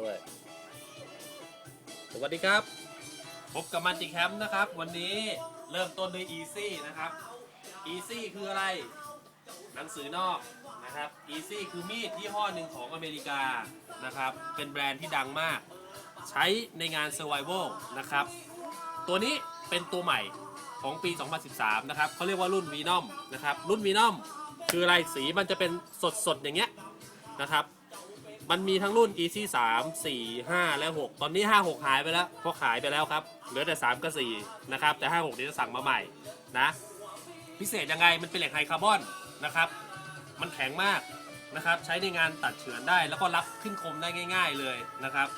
ด้วย สวัสดีครับ พบกับมันจิแคมป์นะครับ วันนี้เริ่มต้นด้วย Easy นะครับ Easy คืออะไร หนังสือนอกนะครับ Easy คือมีดยี่ห้อหนึ่งของอเมริกานะครับ เป็นแบรนด์ที่ดังมาก ใช้ในงาน Survival นะครับ ตัวนี้เป็นตัวใหม่ของปี 2013 นะครับเขาเรียกว่ารุ่น Venom นะครับ รุ่น Venom คืออะไรสีมันจะเป็นสดๆ อย่างเงี้ยนะครับ มันมีทั้งรุ่น Easy 3 4 5 และ 6 ตอนนี้ 5 6 หายไปแล้วเพราะขายไปแล้วครับ เหลือแต่ 3 กับ 4 นะครับ แต่ 5 6เดี๋ยวจะสั่งมาใหม่นะ พิเศษยังไงมันเป็นเหล็กไฮคาร์บอนนะครับ มันแข็งมากนะครับ ใช้ในงานตัดเฉือนได้แล้วก็รับขึ้นคมได้ง่าย ๆเลยนะครับ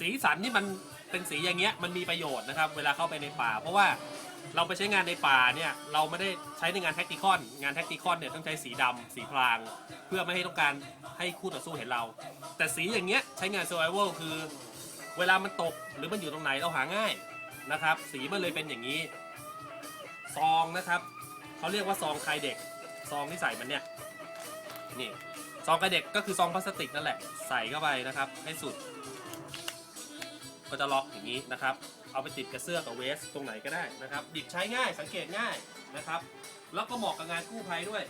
สีสันที่มันเป็นสีอย่างเงี้ยมันมีประโยชน์นะครับ เวลาเข้าไปในป่า เพราะว่าเราไปใช้งานในป่าเนี่ยเราไม่ได้ใช้ในงานแท็กติคอน งานแท็กติคอนเนี่ยต้องใช้สีดำสีพราง เพื่อไม่ให้ต้องการ ให้คู่ต่อสู้เห็นเรา แต่สีอย่างเงี้ยใช้งาน survival คือ เวลามันตกหรือมันอยู่ตรงไหนเราหาง่ายนะครับ สีมันเลยเป็นอย่างนี้ ซองนะครับเขาเรียกว่าซองคลายเด็ก ซองที่ใส่มันเนี่ยนี่ซองคลายเด็กก็คือซองพลาสติกนั่นแหละใส่เข้าไปนะครับ ให้สุด ก็จะล็อกอย่างนี้นะครับเอาไปติดกับเสื้อกับเวสตรงไหนก็ได้นะครับดิบใช้ง่ายสังเกตง่ายนะครับ แล้วก็เหมาะกับงานกู้ภัยด้วย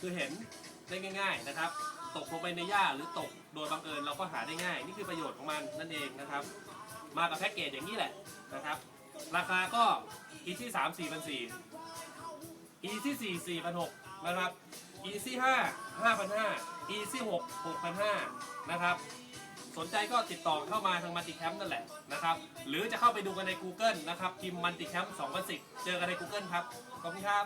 คือเห็นได้ง่าย ๆนะครับ ตกลงไปในหญ้าหรือตกโดยบังเอิญเราก็หาได้ง่าย นี่คือประโยชน์ของมันนั่นเองนะครับ มากับแพ็กเกจอย่างนี้แหละนะครับ ราคาก็ e ที่3 4 4 0 0 e ที่4 4 6 0 0นหกนะครับ e ที่5 5,500 e ที่6 6,500นห้านะครับสนใจก็ติดต่อเข้ามาทางมัลติแคมป์นั่นแหละนะครับ หรือจะเข้าไปดูกันใน Google นะครับพิมพ์มัลติแคมป์2010 เจอกันใน Google ครับ ขอบคุณครับ